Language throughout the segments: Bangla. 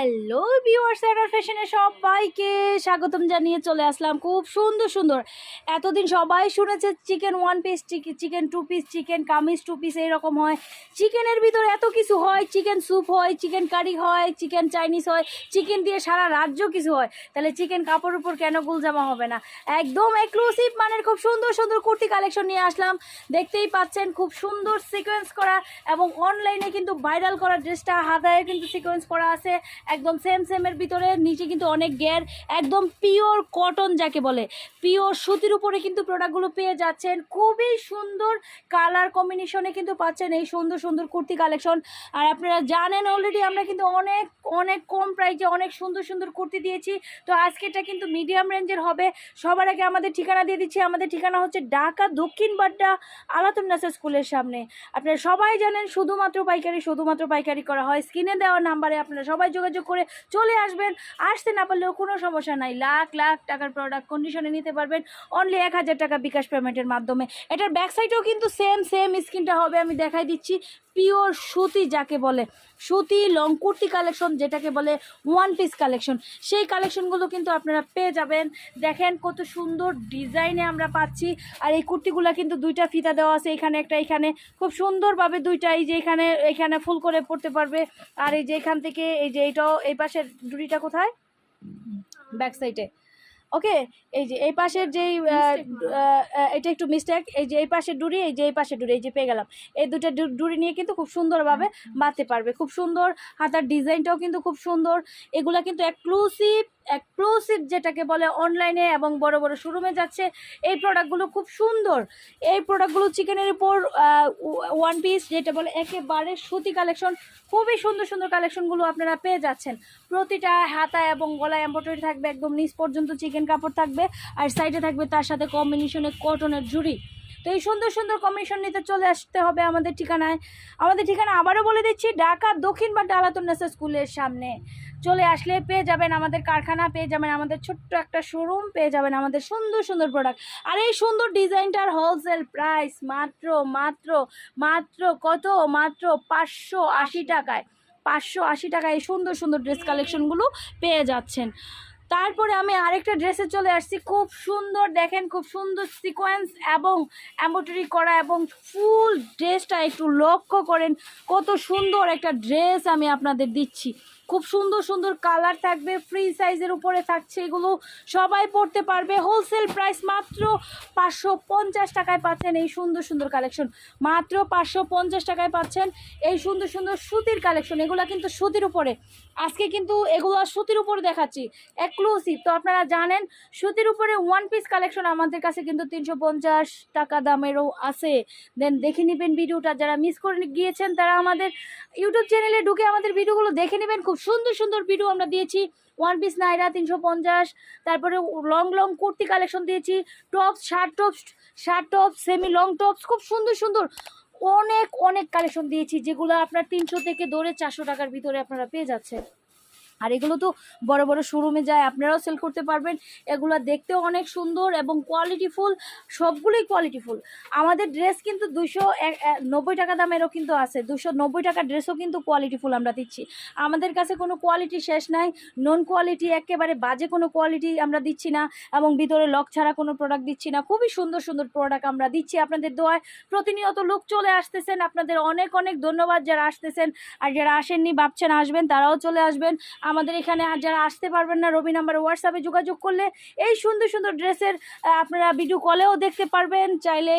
হ্যালো ভিউয়ার্স এডার ফ্যাশনে সবাইকে স্বাগতম জানিয়ে চলে আসলাম খুব সুন্দর সুন্দর। এতদিন সবাই শুনেছে chicken one piece chicken two piece chicken kameez two piece এইরকম হয়। চিকেনের ভিতরে এত কিছু হয় চিকেন স্যুপ হয় চিকেন কারি হয় চিকেন চাইনিজ হয় চিকেন দিয়ে সারা রাজ্য কিছু হয়। তাহলে চিকেন কাপড়ের উপর কেন গুলজামা হবে না? একদম এক্সক্লুসিভ মানের খুব সুন্দর সুন্দর কুর্তি কালেকশন নিয়ে আসলাম। দেখতেই পাচ্ছেন খুব সুন্দর সিকোয়েন্স করা এবং অনলাইনে কিন্তু ভাইরাল করা ড্রেসটা হাতায় কিন্তু সিকোয়েন্স করা আছে। একদম সেম সেমের ভিতরে নিচে কিন্তু অনেক গ্যার একদম পিওর কটন যাকে বলে। পিওর সুতির উপরে কিন্তু প্রোডাক্টগুলো পেয়ে যাচ্ছেন। খুবই সুন্দর কালার কম্বিনেশনে কিন্তু পাচ্ছেন এই সুন্দর সুন্দর কুর্তি কালেকশন আর আপনারা জানেন অলরেডি আমরা কিন্তু অনেক অনেক কম প্রাইসে অনেক সুন্দর সুন্দর কুর্তি দিয়েছি। তো আজকেটা কিন্তু মিডিয়াম রেঞ্জের হবে। সবার আগে আমাদের ঠিকানা দিয়ে দিচ্ছি। আমাদের ঠিকানা হচ্ছে ঢাকা দক্ষিণ বাড্ডা আলাতুন্নাসা স্কুলের সামনে। আপনারা সবাই জানেন, শুধুমাত্র পাইকারি শুধুমাত্র পাইকারি করা হয়। স্ক্রিনে দেওয়া নাম্বারে আপনারা সবাই যোগাযোগ করে চলে আসবেন। আসতে না পারলেও কোনো সমস্যা নাই। লাখ লাখ টাকার প্রোডাক্ট কন্ডিশনে নিতে পারবেন। অনলি এক হাজার টাকা বিকাশ পেমেন্টের মাধ্যমে। এটার ব্যাক সাইডেও কিন্তু সেম সেম স্ক্রিনটা হবে। আমি দেখাই দিচ্ছি। পিওর সুতি যাকে বলে। সুতি লং কুর্তি কালেকশন যেটাকে বলে ওয়ান পিস কালেকশন সেই কালেকশনগুলো কিন্তু আপনারা পেয়ে যাবেন। দেখেন কত সুন্দর ডিজাইনে আমরা পাচ্ছি। আর এই কুর্তিগুলো কিন্তু দুইটা ফিতা দেওয়া আছে। এখানে একটা, এখানে। খুব সুন্দরভাবে দুইটা। এই যে এখানে এখানে ফুল করে পড়তে পারবে। আর এই যে এখান থেকে, এই যে এইটাও এই পাশের ডুরিটা কোথায়? ব্যাক সাইডে ওকে এই যে এই পাশের যেই এটা একটু মিস্টেক এই যে এই পাশের ডুরি এই যে এই পাশের ডুরি এই যে পেয়ে গেলাম। এই দুটা ডুরি নিয়ে কিন্তু খুব সুন্দরভাবে বাঁধতে পারবে। খুব সুন্দর হাতার ডিজাইনটাও কিন্তু খুব সুন্দর। এগুলা কিন্তু এক্সক্লুসিভ এক্সক্লুসিভ যেটাকে বলে অনলাইনে এবং বড় বড় শোরুমে যাচ্ছে। এই প্রোডাক্টগুলো খুব সুন্দর। এই প্রোডাক্টগুলো চিকেনের উপর ওয়ান পিস যেটা বলে একেবারে সুতি কালেকশন খুবই সুন্দর সুন্দর কালেকশনগুলো আপনারা পেয়ে যাচ্ছেন। প্রতিটা হাতা এবং গলায় এম্ব্রয়ডারি থাকবে, একদম নিচ পর্যন্ত চিকেন কাপড় থাকবে, আর সাইডে থাকবে তার সাথে কম্বিনেশনে কটনের ঝুড়ি তো এই সুন্দর সুন্দর কমিশন নিতে চলে আসতে হবে আমাদের ঠিকানায়। আমাদের ঠিকানা আবারও বলে দিচ্ছি, ঢাকা দক্ষিণ বা ডালাতুন্নেসা স্কুলের সামনে। চলে আসলে পেয়ে যাবেন আমাদের কারখানা, পেয়ে যাবেন আমাদের ছোট্ট একটা শোরুম পেয়ে যাবেন আমাদের সুন্দর সুন্দর প্রোডাক্ট আর এই সুন্দর ডিজাইনটার হোলসেল প্রাইস মাত্র মাত্র মাত্র কত? মাত্র পাঁচশো আশি টাকায়। পাঁচশো আশি টাকায় এই সুন্দর সুন্দর ড্রেস কালেকশনগুলো পেয়ে যাচ্ছেন। তারপরে আমি আরেকটা ড্রেসে চলে আসছি। খুব সুন্দর, দেখেন খুব সুন্দর সিকোয়েন্স এবং অ্যাম্বোটারি করা এবং ফুল ড্রেসটা একটু লক্ষ্য করেন, কত সুন্দর একটা ড্রেস আমি আপনাদের দিচ্ছি। খুব সুন্দর সুন্দর কালার থাকবে ফ্রি সাইজের উপরে থাকছে এগুলো। সবাই পড়তে পারবে হোলসেল প্রাইস মাত্র পাঁচশো পঞ্চাশ টাকায় পাচ্ছেন এই সুন্দর সুন্দর কালেকশন মাত্র পাঁচশো পঞ্চাশ টাকায় পাচ্ছেন এই সুন্দর সুন্দর সুতির কালেকশন এগুলো কিন্তু সুতির উপরে। আজকে কিন্তু এগুলো সুতির উপরে দেখাচ্ছি এক্সক্লুসিভ তো আপনারা জানেন, সুতির উপরে ওয়ান পিস কালেকশন আমাদের কাছে কিন্তু তিনশো পঞ্চাশ টাকা দামেরও আছে। দেন দেখে নেবেন ভিডিওটা। যারা মিস করে গিয়েছেন, তারা আমাদের ইউটিউব চ্যানেলে ঢুকে আমাদের ভিডিওগুলো দেখে নেবেন। খুব সুন্দর সুন্দর ভিডিও আমরা দিয়েছি। ওয়ান পিস নাইরা তিনশো পঞ্চাশ, তারপরে লং লং কুর্তি কালেকশন দিয়েছি। Tops shirt tops shirt tops semi long tops খুব সুন্দর সুন্দর অনেক অনেক কালেকশন দিয়েছি, যেগুলো আপনার তিনশো থেকে ধরে চারশো টাকার ভিতরে আপনারা পেয়ে যাচ্ছেন। আর এগুলো তো বড় বড় শোরুমে যায়, আপনারাও সেল করতে পারবেন। এগুলো দেখতেও অনেক সুন্দর এবং কোয়ালিটিফুল সবগুলোই কোয়ালিটিফুল আমাদের ড্রেস কিন্তু দুশো নব্বই টাকা দামেরও কিন্তু আছে দুশো নব্বই টাকা ড্রেসও কিন্তু কোয়ালিটিফুল আমরা দিচ্ছি। আমাদের কাছে কোনো কোয়ালিটি শেষ নাই নন কোয়ালিটি একেবারে বাজে কোনো কোয়ালিটি আমরা দিচ্ছি না এবং ভিতরে লক ছাড়া কোনো প্রোডাক্ট দিচ্ছি না। খুবই সুন্দর সুন্দর প্রোডাক্ট আমরা দিচ্ছি আপনাদের দোয়ায়। প্রতিনিয়ত লোক চলে আসতেছেন, আপনাদের অনেক অনেক ধন্যবাদ যারা আসতেছেন। আর যারা আসেননি, ভাবছেন আসবেন, তারাও চলে আসবেন। আমাদের এখানে যারা আসতে পারবেন না, রবি নাম্বার হোয়াটসঅ্যাপে যোগাযোগ করলে এই সুন্দর সুন্দর ড্রেসের আপনারা ভিডিও কলেও দেখতে পারবেন। চাইলে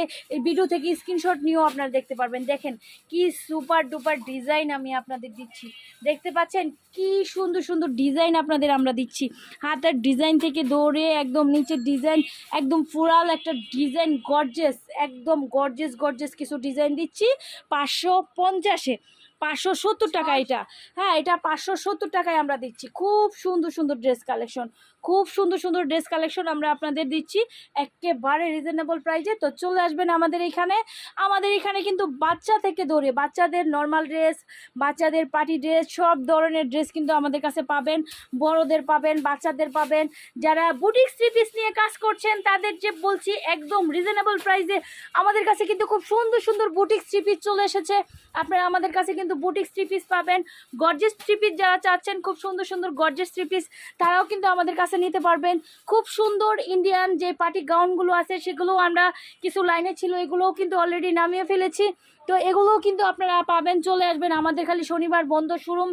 ভিডিও থেকে স্ক্রিনশট নিয়েও আপনারা দেখতে পারবেন। দেখেন কি সুপার ডুপার ডিজাইন আমি আপনাদের দিচ্ছি। দেখতে পাচ্ছেন কি সুন্দর সুন্দর ডিজাইন আপনাদের আমরা দিচ্ছি। হাতের ডিজাইন থেকে দৌড়ে একদম নিচের ডিজাইন একদম ফুরাল একটা ডিজাইন গর্জেস একদম গর্জেস গর্জেস কিছু ডিজাইন দিচ্ছি। পাঁচশো পঞ্চাশে। পাঁচশো সত্তর টাকা এটা। হ্যাঁ এটা পাঁচশো সত্তর টাকায় আমরা দিচ্ছি। খুব সুন্দর সুন্দর ড্রেস কালেকশন। খুব সুন্দর সুন্দর ড্রেস কালেকশন আমরা আপনাদের দিচ্ছি। একেবারে রিজনেবল প্রাইজে তো চলে আসবেন আমাদের এখানে। আমাদের এখানে কিন্তু বাচ্চা থেকে ধরে বাচ্চাদের নর্মাল ড্রেস বাচ্চাদের পার্টি ড্রেস সব ধরনের ড্রেস কিন্তু আমাদের কাছে পাবেন। বড়দের পাবেন বাচ্চাদের পাবেন। যারা বুটিক থ্রি পিস নিয়ে কাজ করছেন তাদের যে বলছি একদম রিজনেবল প্রাইসে আমাদের কাছে কিন্তু খুব সুন্দর সুন্দর বুটিক থ্রি পিস চলে এসেছে। আপনারা আমাদের কাছে কিন্তু কিন্তু বুটিক থ্রি পিস পাবেন। গর্জেস থ্রি পিস যারা চাচ্ছেন, খুব সুন্দর সুন্দর গর্জেস থ্রি পিস তারাও কিন্তু আমাদের কাছে নিতে পারবেন। খুব সুন্দর ইন্ডিয়ান যে পার্টি গাউনগুলো আছে, সেগুলোও আমরা কিছু লাইনে ছিল, এগুলোও কিন্তু অলরেডি নামিয়ে ফেলেছি। তো এগুলোও কিন্তু আপনারা পাবেন, চলে আসবেন আমাদের খালি শনিবার বন্ধ শোরুম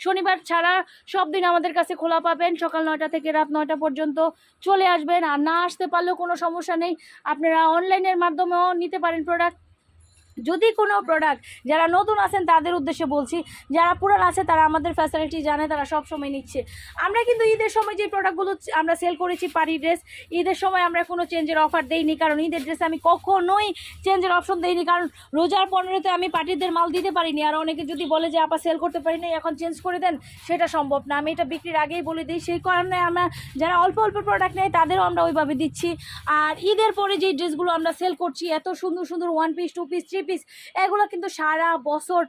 শনিবার ছাড়া সব দিন আমাদের কাছে খোলা পাবেন, সকাল নয়টা থেকে রাত নয়টা পর্যন্ত চলে আসবেন। আর না আসতে পারলেও কোনো সমস্যা নেই, আপনারা অনলাইনের মাধ্যমেও নিতে পারেন প্রোডাক্ট যদি কোনো প্রোডাক্ট যারা নতুন আছেন তাদের উদ্দেশ্যে বলছি, যারা পুরান আছে তারা আমাদের ফ্যাসিলিটি জানে, তারা সব সময় নিচ্ছে। আমরা কিন্তু ঈদের সময় যে প্রোডাক্টগুলো আমরা সেল করেছি পারি ড্রেস ঈদের সময় আমরা কোনো চেঞ্জের অফার দেইনি, কারণ ঈদের ড্রেসে আমি কখনোই চেঞ্জের অপশন দেইনি, কারণ রোজার পনেরোতে আমি পার্টিদের মাল দিতে পারিনি। আর অনেকে যদি বলে যে, আপা সেল করতে পারি পারিনি, এখন চেঞ্জ করে দেন, সেটা সম্ভব না। আমি এটা বিক্রির আগেই বলে দিই, সেই কারণে আমরা যারা অল্প অল্প প্রোডাক্ট নেয়, তাদেরও আমরা ওইভাবে দিচ্ছি। আর ঈদের পরে যে ড্রেসগুলো আমরা সেল করছি, এত সুন্দর সুন্দর one piece two piece three piece এগুলো কিন্তু সারা বছর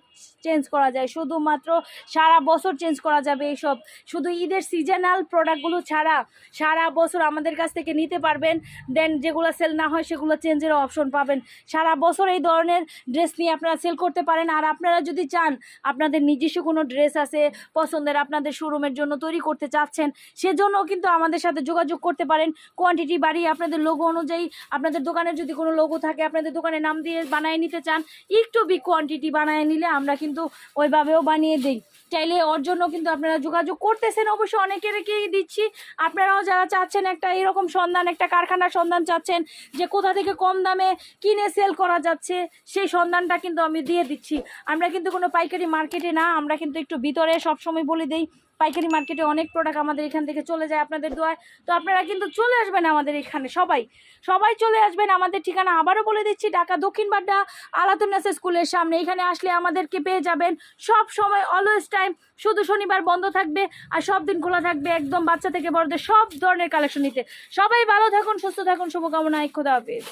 চেঞ্জ করা যায়। শুধুমাত্র সারা বছর চেঞ্জ করা যাবে এইসব শুধু ঈদের সিজনাল প্রোডাক্টগুলো ছাড়া সারা বছর আমাদের কাছ থেকে নিতে পারবেন। দেন যেগুলো সেল না হয়, সেগুলো চেঞ্জেরও অপশন পাবেন। সারা বছর এই ধরনের ড্রেস নিয়ে আপনারা সেল করতে পারেন। আর আপনারা যদি চান, আপনাদের নিজস্ব কোনো ড্রেস আছে, পছন্দের আপনাদের শোরুমের জন্য তৈরি করতে চাচ্ছেন সেজন্য কিন্তু আমাদের সাথে যোগাযোগ করতে পারেন। কোয়ান্টিটি বাড়িয়ে আপনাদের লোগো অনুযায়ী আপনাদের দোকানের যদি কোনো লোগো থাকে, আপনাদের দোকানে নাম দিয়ে বানিয়ে নিতে চান একটু বিগ কোয়ান্টিটি বানিয়ে নিলে আমরা কিন্তু ওইভাবেও বানিয়ে দিই। চাইলে ওর জন্য কিন্তু আপনারা যোগাযোগ করতেছেন। অবশ্য অনেকেরকেই দিচ্ছি। আপনারাও যারা চাচ্ছেন একটা এরকম সন্ধান, একটা কারখানার সন্ধান চাচ্ছেন যে কোথা থেকে কম দামে কিনে সেল করা যাচ্ছে, সেই সন্ধানটা কিন্তু আমি দিয়ে দিচ্ছি। আমরা কিন্তু কোনো পাইকারি মার্কেটে না, আমরা কিন্তু একটু ভিতরে সবসময় বলে দিই, পাইকারি মার্কেটে অনেক প্রোডাক্ট আমাদের এখান থেকে চলে যায় আপনাদের দোয়ায়। তো আপনারা কিন্তু চলে আসবেন আমাদের এখানে, সবাই। সবাই চলে আসবেন, আমাদের ঠিকানা আবারও বলে দিচ্ছি, ঢাকা দক্ষিণ বাড্ডা আলাতুন্নাসা স্কুলের সামনে। এখানে আসলে আমাদেরকে পেয়ে যাবেন সব সময় অলওয়েজ টাইম শুধু শনিবার বন্ধ থাকবে আর সব দিন খোলা থাকবে একদম বাচ্চা থেকে বড়দের সব ধরনের কালেকশন নিতে। সবাই ভালো থাকুন, সুস্থ থাকুন, শুভকামনা খোদা হাফেজ।